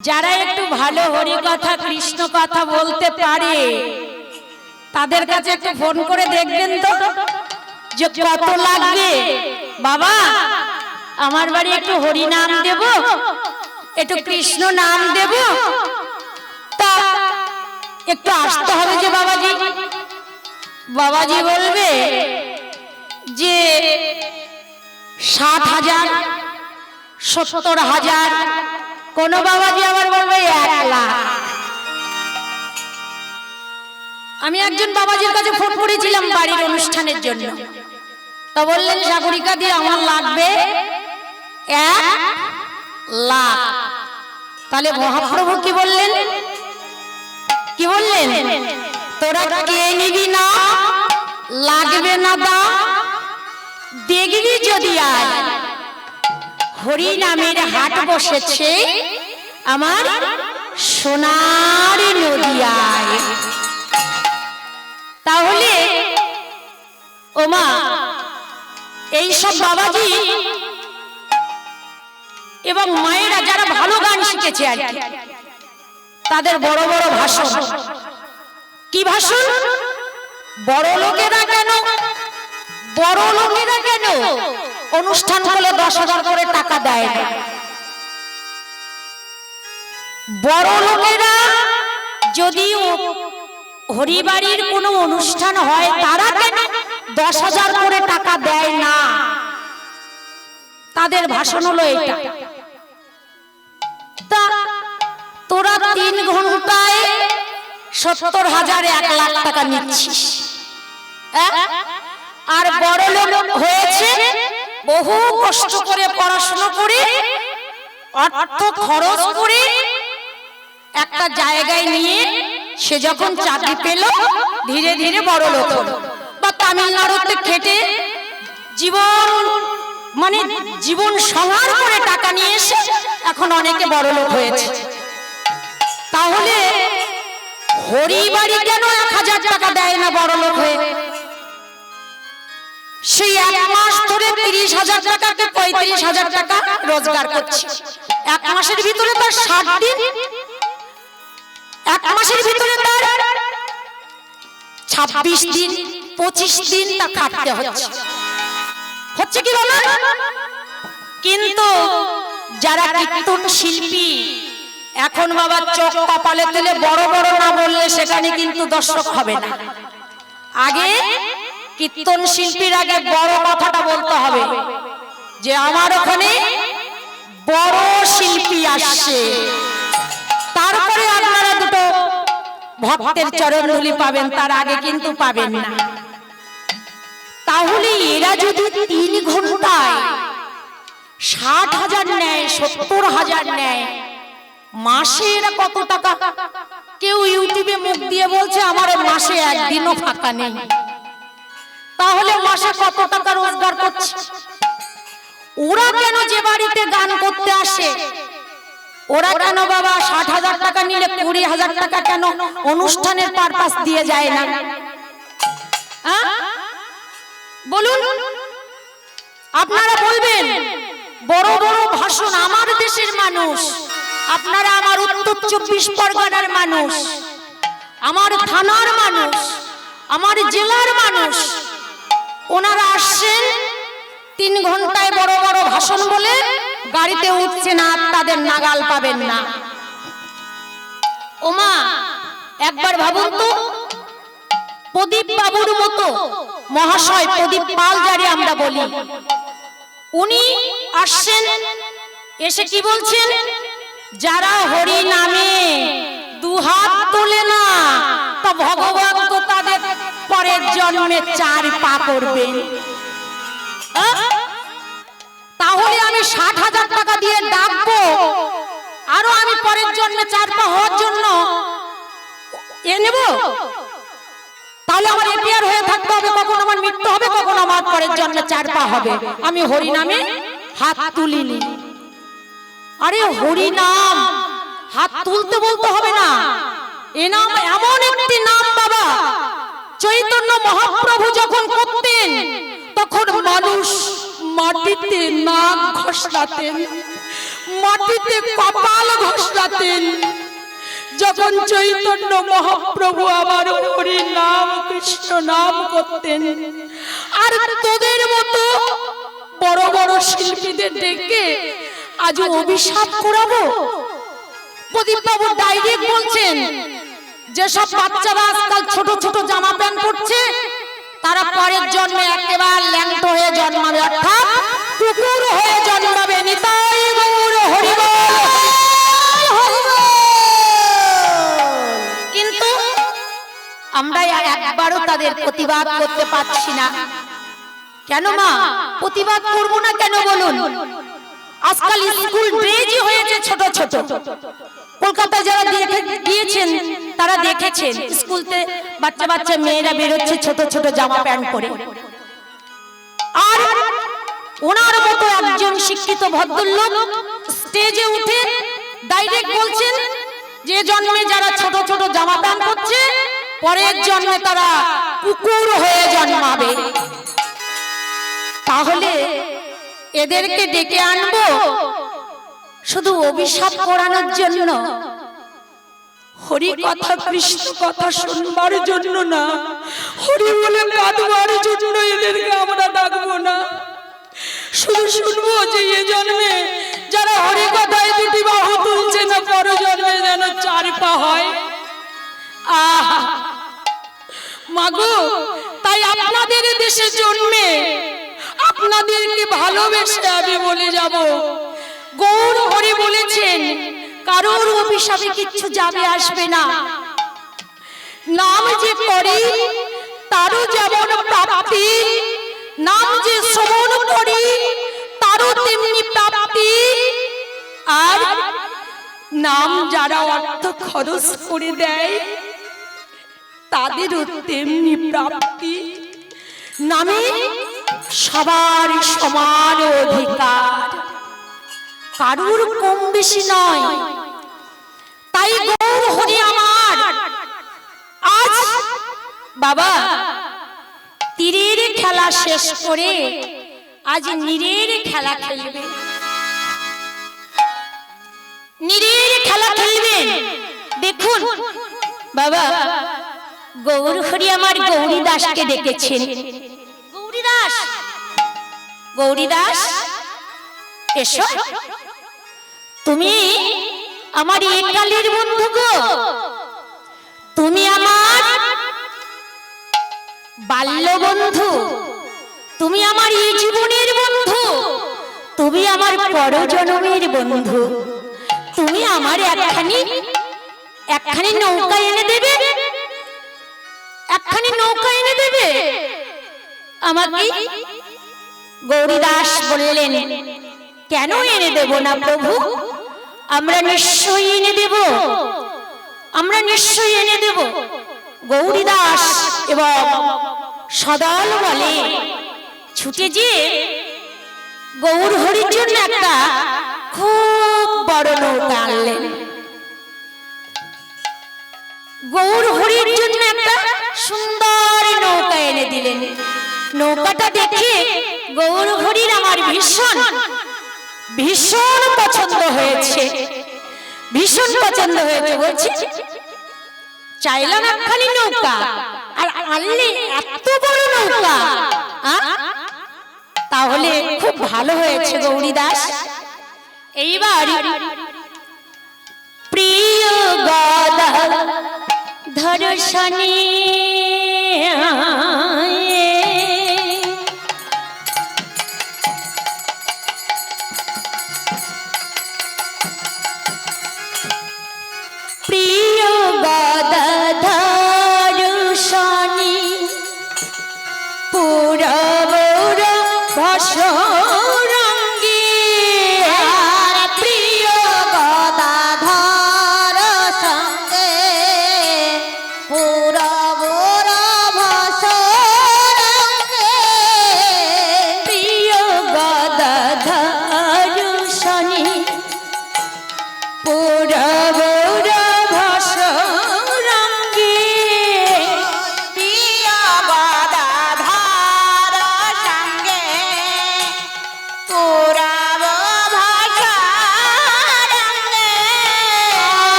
যারা একটু ভালো হরি কথা কৃষ্ণ কথা বলতে পারে, তাদের কাছে একটু ফোন করে দেখবেন তো, যে কত লাগবে। বাবা, আমার বাড়ি একটু হরি নাম দেব, একটু কৃষ্ণ নাম দেব। তা, একটু আসতে হবে যে বাবাজি। বাবাজি বলবে যে, ষাট হাজার, সত্তর হাজার কোন বাবাজি আবার বলবে এক লাখ আমি একজন বাবাজির কাছে ফোন করেছিলাম বাড়ির অনুষ্ঠানের জন্য। তা বললেন, সাগরিকা দিয়ে আমার লাগবে এক লাখ। তাহলে মহাপ্রভু কি বললেন? কি বললেন? তোরা কে নিবি না? লাগবে না দা? দেখবি যদি আয়। হরি নামের হাট বসেছে আমার সোনার নদিয়ায়। তাহলে ওমা এই সব বাবাজি এবং মায়েরা যারা ভালো গান শিখেছে আর কি তাদের বড় বড় ভাষণ। কি ভাষণ? বড় লোকেরা কেন? বড় লোকেরা কেন? অনুষ্ঠান হলে দশ হাজার করে টাকা দেয় না। বড় লোকেরা যদি হরিবাড়ির কোনো অনুষ্ঠান হয়, তারা কেন দশ হাজার করে টাকা দেয় না? তাদের ভাষণ হলো এটা তোরা তিন ঘন্টায় সত্তর হাজার এক লাখ টাকা নিচ্ছিস? আর বড় লোক হয়েছে বহু কষ্ট করে পড়াশোনা করে, অর্থ খরচ করে একটা জায়গায় নিয়ে সে যখন চাকরি পেল, ধীরে ধীরে বড় লোক বা তামিলনাড়ুতে খেটে জীবন মানে জীবন সংহার করে টাকা নিয়ে এসে এখন অনেকে বড় লোক হয়েছে। তাহলে হরিবাড়ি কেন এক হাজার টাকা দেয় না বড় লোক হয়ে? সেই এক মাস ধরে তিরিশ হাজার টাকাকে পঁয়ত্রিশ হাজার টাকা রোজগার করছে। এক মাসের ভিতরে তার ষাট দিন, এক মাসের ভিতরে তার ছাব্বিশ দিন, পঁচিশ দিন তা খাটতে হচ্ছে। হচ্ছে কি বলো? কিন্তু যারা কীর্তন শিল্পী, এখন বাবা চোখ কপালে তুলে বড় বড় না বললে সেখানে কিন্তু দর্শক হবে না। আগে কীর্তন শিল্পীর আগে বড় কথাটা বলতে হবে যে আমার ওখানে বড় শিল্পী আসছে। তারপরে আপনারা দুটো ভক্তের চরণধুলি পাবেন, তার আগে কিন্তু পাবেন না। তাহলে এরা যদি তিন ঘন্টায় ষাট হাজার নেয়, সত্তর হাজার নেয়, মাসে এরা কত টাকা? কেউ ইউটিউবে মুখ দিয়ে বলছে, আমার মাসে একদিনও ফাঁকা নেই। তাহলে মাসে কত টাকা রোজগার করছে? ওরা কেন যে বাড়িতে গান করতে আসে? ওরা কেন বাবা ষাট হাজার টাকা নিলে কুড়ি হাজার টাকা কেন অনুষ্ঠানের পারপাস দিয়ে যায় না? আ? বলুন। আপনারা বলবেন, বড় বড় ভাষণ আমার দেশের মানুষ, আপনারা আমার উত্তর চব্বিশ পরগনার মানুষ, আমার থানার মানুষ, আমার জেলার মানুষ ওনারা আসছেন তিন ঘন্টায় বড় বড় ভাষণ বলে গাড়িতে উঠছে না তাদের নাগাল পাবেন না। ওমা, একবার ভাবুন তো, প্রদীপ বাবুর মতো মহাশয় প্রদীপ পাল যারে আমরা বলি। উনি আসছেন, এসে কি বলছেন? যারা হরি নামে দুহাত তোলে না, তা ভগবান জন্মে চার পা করবেন তাহলে আমি ষাট হাজার টাকা দিয়ে ডাকবো। আরও আমি পরের জন্মে চার পা হওয়ার জন্য এ তাহলে আমার হয়ে থাকতে হবে, কখন আমার মৃত্যু হবে, কখন আমার পরের জন্মে চার পা হবে। আমি হরি নামে হাত তুলিনি। আরে হরি নাম হাত তুলতে বলতে হবে না। এ নাম এমন একটি নাম বাবা চৈতন্য মহাপ্রভু যখন করতেন, তখন মানুষ মাটিতে নাক ঘষাতেন, মাটিতে কপাল ঘষাতেন। যখন চৈতন্য মহাপ্রভু আবার হরি নাম, কৃষ্ণ নাম করতেন, আর তোদের মতো বড় বড় শিল্পীদের ডেকে আজ অভিশাপ করাবো? প্রদীপ বাবু ডাইরেক্ট বলছেন যেসব বাচ্চারা আজকাল ছোট ছোট জামা প্যান্ট পরছে, তারা পরের জন্মে একেবারে ল্যাংট হয়ে জন্মাবে, অর্থাৎ কুকুর হয়ে জন্মাবে, নিতাই গৌর হরিবল, কিন্তু আমরা একবারও তাদের প্রতিবাদ করতে পারছি না। কেন মা? প্রতিবাদ করব না কেন বলুন? আজকাল স্কুল ড্রেসই হয়েছে ছোট ছোট। কলকাতায় যারা গিয়েছেন, তারা দেখেছেন, স্কুলতে বাচ্চা বাচ্চা মেয়েরা বেরোচ্ছে ছোট ছোট জামা প্যান্ট পরে। আর ওনার মতো একজন শিক্ষিত ভদ্রলোক স্টেজে উঠে ডাইরেক্ট বলছেন যে, জন্মে যারা ছোট ছোট জামা প্যান্ট করছে পরের জন্মে তারা কুকুর হয়ে জন্মাবে। তাহলে এদেরকে ডেকে আনব শুধু অভিশাপ করানোর জন্য। হরি কথা কৃষ্ণ কথা শুনবার জন্য না। হরি বলে কাঁদবার জন্য এদেরকে আমরা ডাকবো না। শুধু শুনব যে এ জন্মে যারা হরি কথায় দুটি বাহু তুলছে না পর জন্মে যেন চার পা হয়। আহা! মাগো, তাই আপনাদের দেশে জন্মে আপনাদেরকে ভালোবেসে আমি বলে যাব। গৌর হরি বলেছেন, কারোর অভিশাপে কিচ্ছু যাবে আসবে না। নাম যে করি, তারও যেমন প্রাপ্তি। নাম যে শ্রবণ করি, তারও তেমনি প্রাপ্তি। আর নাম যারা অর্থ খরচ করে দেয়, তাদেরও তেমনি প্রাপ্তি। নামে সবার সমান অধিকার। কারুর কম বেশি নয়। তাই গৌর হরি আমার। আজ বাবা, তীরের খেলা শেষ করে আজ নীরের খেলা খেলবে। নীরের খেলা খেলবেন দেখুন, বাবা, গৌর হরি আমার গৌরী দাসকে ডেকেছেন গৌরী দাস গৌরী দাস এসো। তুমি আমার একালের বন্ধু গো। তুমি আমার বাল্য বন্ধু। তুমি আমার এই জীবনের বন্ধু। তুমি আমার পরজন্মের বন্ধু। তুমি আমার একখানি একখানি নৌকা এনে দেবে। একখানি নৌকা এনে দেবে। আমাকে গৌরীদাস বললেন, কেন এনে দেব না প্রভু? আমরা নিশ্চয়ই এনে দেব। আমরা নিশ্চয়ই এনে দেব। গৌরীদাস এবং সদল বলে ছুটে যে গৌর হরির জন্য একটা খুব বড় নৌকা আনলেন। গৌর হরির জন্য একটা সুন্দর নৌকা এনে দিলেন। নৌকাটা দেখে গৌর হরির আমার ভীষণ ভীষণ পছন্দ হয়েছে। ভীষণ পছন্দ হয়েছে বলছি। চাইলাম একখানি নৌকা, আর আনলে এত বড় নৌকা তাহলে খুব ভালো হয়েছে গৌরী দাস এইবার প্রিয় গদা, ধর্ষণে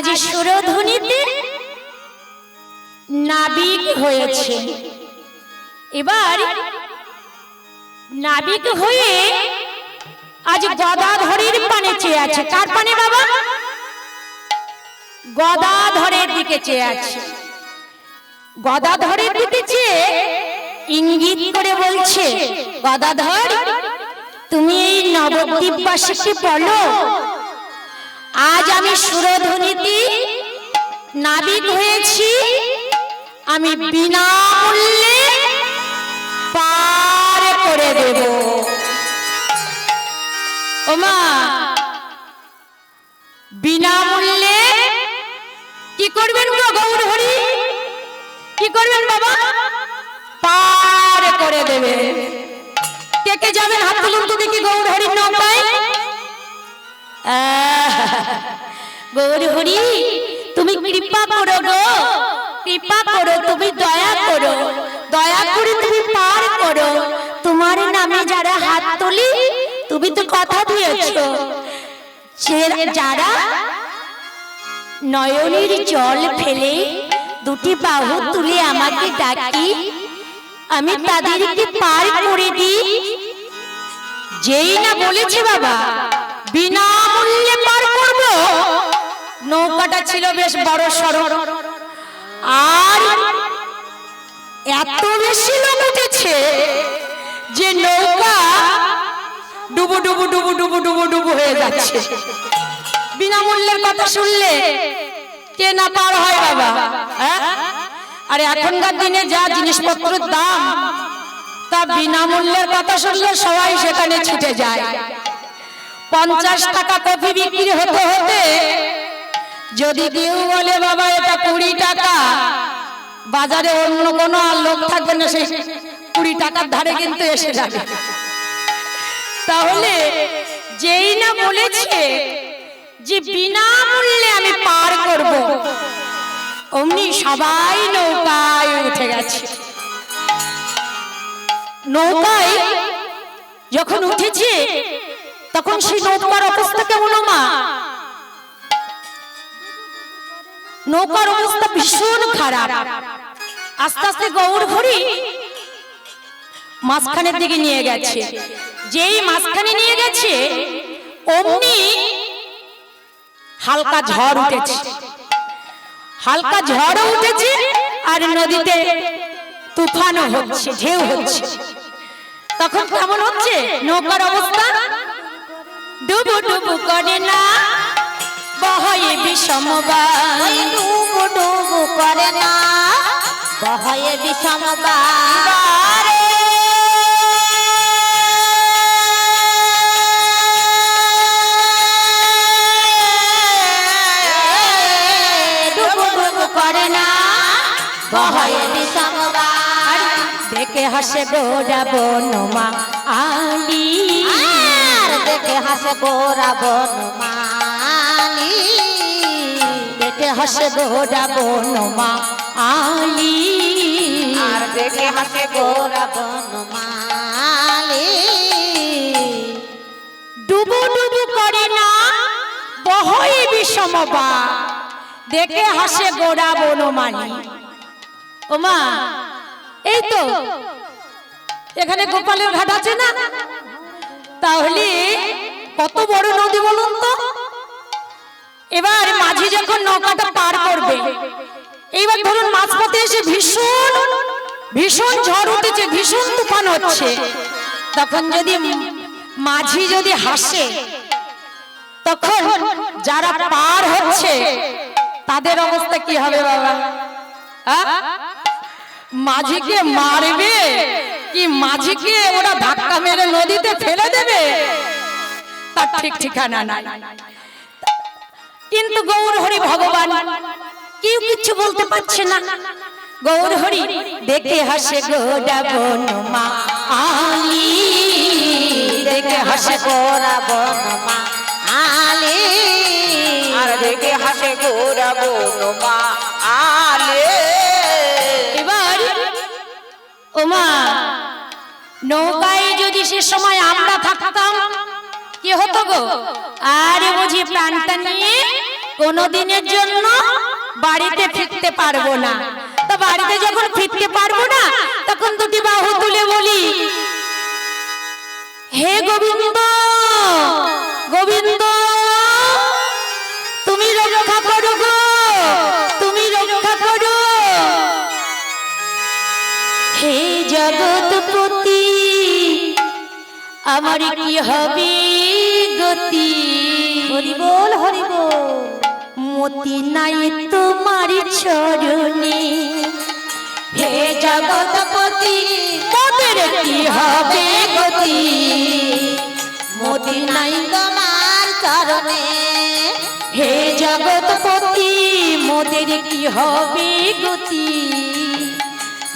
আজ সুরধ্বনিতে নাবিক হয়েছে। এবার নাবিক হয়ে আজ গদাধরের পানে চেয়ে আছে। কার পানে বাবা? গদাধরের দিকে চেয়ে আছে। গদাধরের দিকে চেয়ে ইঙ্গিত করে বলছে, গদাধর, তুমি এই নবদ্বীপবাসীকে বলো আজ আমি সুরধ্বনিতে নাবিক হয়েছি। আমি বিনামূল্যে পার করে দেব। ওমা বিনামূল্যে কি করবেন গো গৌর হরি কি করবেন বাবা? পার করে দেবে। কে কে যাবেন হাত তুলুন তো দেখি গৌর হরির নৌকায়। গৌর হরি, তুমি কৃপা করো গো। কৃপা করো, তুমি দয়া করো। দয়া করে তুমি পার করো। তোমার নামে যারা হাত তুলি, তুমি তো কথা দিয়েছ। যারা নয়নের জল ফেলে, দুটি বাহু তুলে আমাকে ডাকি, আমি তাদেরকে পার করে দিই। যেই না বলেছে বাবা বিনামূল্যে পার করব। নৌকাটা ছিল বেশ বড় সড় আর এত বেশি লোক উঠেছে যে নৌকা ডুবু ডুবু ডুবু ডুবু ডুবু ডুবু হয়ে যাচ্ছে। বিনামূল্যের কথা শুনলে কে না পার হয় বাবা? হ্যাঁ? আরে এখনকার দিনে যা জিনিসপত্রের দাম, তা বিনামূল্যের কথা শুনলে সবাই সেখানে ছুটে যায়। পঞ্চাশ টাকা কফি বিক্রি হতে হতে যদি কেউ বলে, বাবা, এটা কুড়ি টাকা। বাজারে অন্য কোনো আর লোক থাকবে না সেই কুড়ি টাকার ধারে কিন্তু এসে যাবে। তাহলে যেই না বলেছে যে বিনামূল্যে আমি পার করব, অমনি সবাই নৌকায় উঠে গেছে। নৌকায় যখন উঠেছে তখন সেই নৌকার অবস্থা কেমন, মা? নৌকার অবস্থা ভীষণ খারাপ। আস্তে আস্তে গৌর ভরি মাঝখানের দিকে নিয়ে গেছে। যেই মাঝখানে নিয়ে গেছে, অমনি হালকা ঝড় উঠেছে। হালকা ঝড়ও উঠেছে আর নদীতে তুফানও হচ্ছে, ঢেউ হচ্ছে। তখন কেমন হচ্ছে? নৌকার অবস্থা ডুবু ডুবু করে না। বহয়ে বিষমবাই ডুবু ডুবু করে না। বহয়ে বিষম বারে। ডুবু ডুবু করে না। বহয়ে বিষম বারে দেখে হাসে গোড়া বনমা আলি। হাসে গোরা বনমালি দেখে হাসে গোড়া বনমা আলি আর দেখে হাসে গোরা বনমালি ডুবু ডুবু করে না বহয়ে বিষমবা দেখে হাসে গোড়া বনমালি ওমা এই তো। এখানে গোপালের ঘাট আছে না? তাহলে কত বড় নদী বলুন তো? এবার মাঝি যখন নৌকাটা পার করবে, এইবার ধরুন মাঝপথে এসে ভীষণ ভীষণ ঝড় উঠেছে, ভীষণ তুফান হচ্ছে। তখন যদি মাঝি যদি হাসে, তখন যারা পার হচ্ছে, তাদের অবস্থা কি হবে বাবা? মাঝিকে মারবে, কি মাঝিকে ওরা ধাক্কা মেরে নদীতে ফেলে দেবে? তার ঠিক ঠিকানা নাই। কিন্তু গৌর ভগবান, কেউ কিছু বলতে পারছে না। গৌর দেখে হাসে গোডা বনমা আলি দেখে হাসে গোরা আলি আর দেখে হাসে গোরা এবার নৌকায় যদি সে সময় আমরা থাকতাম কি হতো গো? আরে বুঝি প্রাণটা নিয়ে কোনো দিনের জন্য বাড়িতে ফিরতে পারব না। তো বাড়িতে যখন ফিরতে পারব না, তখন দুটি বাহু তুলে বলি, হে গোবিন্দ গোবিন্দ, তুমি রক্ষা করো গো, তুমি রক্ষা করো। হে জগৎপতি আমার কি হবে গতি? হরি বল হরি বল। মতি নাই তোমার চরণে। হে জগৎপতি মোদের কি হবে গতি? মতি নাই তোমার চরণে। হে জগৎপতি মোদের কি হবে গতি?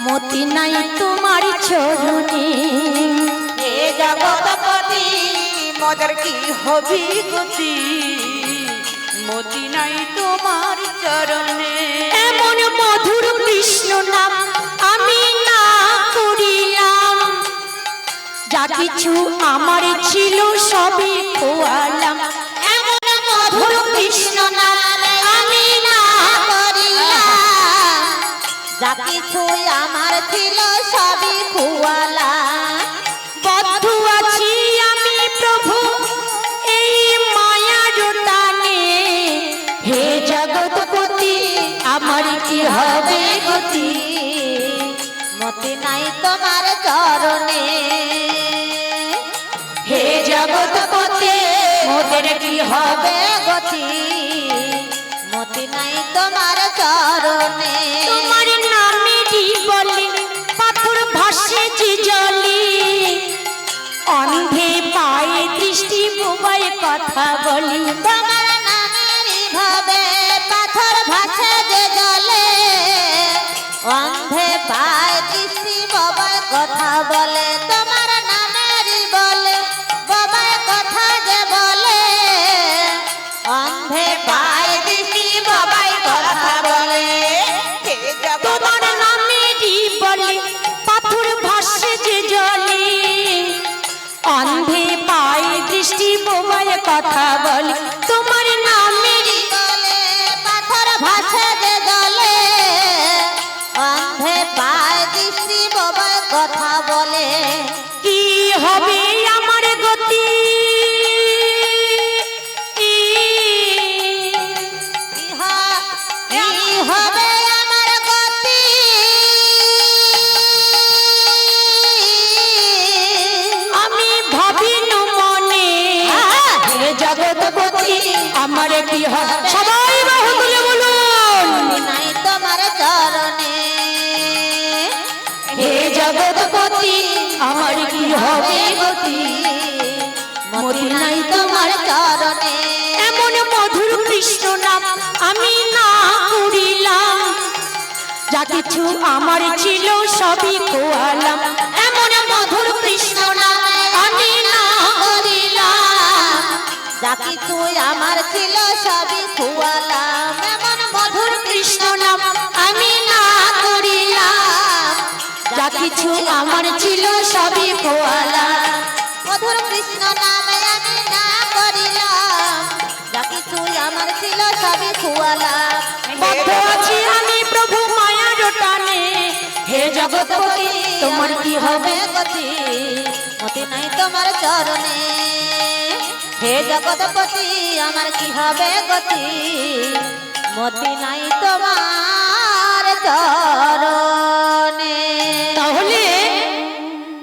মতি নাই তোমার চরণে। জগৎপতি মদের কি হবি গতি? মতি নাই তোমার চরণে। এমন মধুর কৃষ্ণ নাম আমি না করিলাম। যা কিছু আমার ছিল সবই খোয়ালাম। এমন মধুর কৃষ্ণ নাম আমি না করিলাম। যা কিছু আমার ছিল সবই খুয়ালা কি হবে গতি? মতি নাই তোমার চরণে। হে জগৎপতি মোদের কি হবে গতি? মতি নাই তোমার চরণে। তোমার নামেরই বলে পাথর ভাসে যে জলে। অন্ধে পায়ে দৃষ্টি বোবায় কথা বলি, তোমার বলে, তোমার নামেরই বলে, বাবার কথা যে বলে, অন্ধে পায় দৃষ্টি বাবাই কথা বলে। তোমার নামেরই বলে, পাথর ভাসে যে জলে, অন্ধে পায়ে দৃষ্টি বোবায় কথা বলে। তোমার কি হবে আমার গতি? হবে আমার গতি? আমি মনে জগৎপতি আমার কি হবে? তোমার চরণে। এমন মধুর কৃষ্ণ নাম আমি না করিলাম। যা কিছু আমার ছিল সবই খোয়ালাম এমন মধুর কৃষ্ণ নাম আমি না করিলাম। যা কিছু আমার ছিল সবই খুয়ালাম এমন মধুর কৃষ্ণ নাম আমি না করিলাম। যা কিছু আমার ছিল সবই খোয়ালাম মধুর কৃষ্ণ নামে যা কিছু আমার ছিল সবই খুয়ালাম বদ্ধ আছি আমি প্রভু মায়ার টানে। হে জগৎপতি তোমার কি হবে গতি? মতি নাই তোমার চরণে। হে জগৎপতি আমার কি হবে গতি? মতি নাই তোমার চরণে। তাহলে